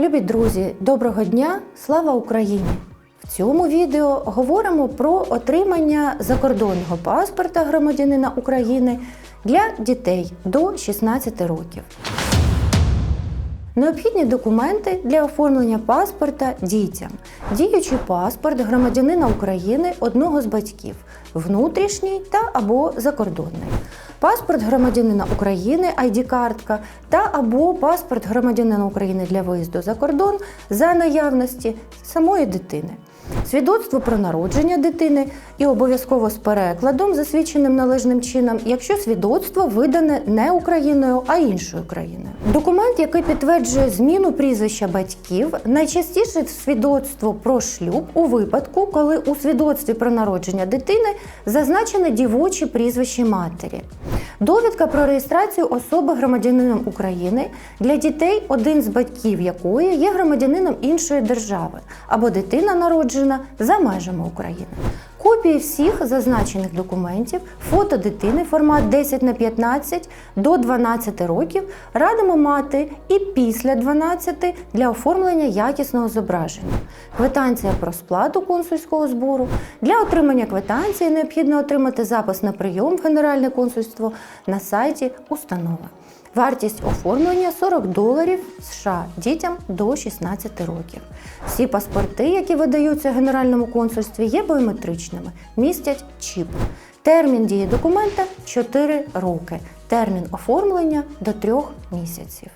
Любі друзі, доброго дня! Слава Україні! В цьому відео говоримо про отримання закордонного паспорта громадянина України для дітей до 16 років. Необхідні документи для оформлення паспорта дітям. Діючий паспорт громадянина України одного з батьків, внутрішній та або закордонний. Паспорт громадянина України, ID-картка та або паспорт громадянина України для виїзду за кордон за наявності самої дитини. Свідоцтво про народження дитини і обов'язково з перекладом, засвідченим належним чином, якщо свідоцтво видане не Україною, а іншою країною. Документ, який підтверджує зміну прізвища батьків, найчастіше свідоцтво про шлюб у випадку, коли у свідоцтві про народження дитини зазначене дівоче прізвище матері. Довідка про реєстрацію особи громадянином України для дітей, один з батьків якої є громадянином іншої держави або дитина народжена за межами України. Копії всіх зазначених документів, фото дитини, формат 10 на 15 до 12 років радимо мати і після 12 для оформлення якісного зображення. Квитанція про сплату консульського збору. Для отримання квитанції необхідно отримати запис на прийом в Генеральне консульство на сайті установи. Вартість оформлення 40 доларів США дітям до 16 років. Всі паспорти, які видаються Генеральному консульстві, є біометричними, містять чіп. Термін дії документа 4 роки. Термін оформлення до 3 місяців.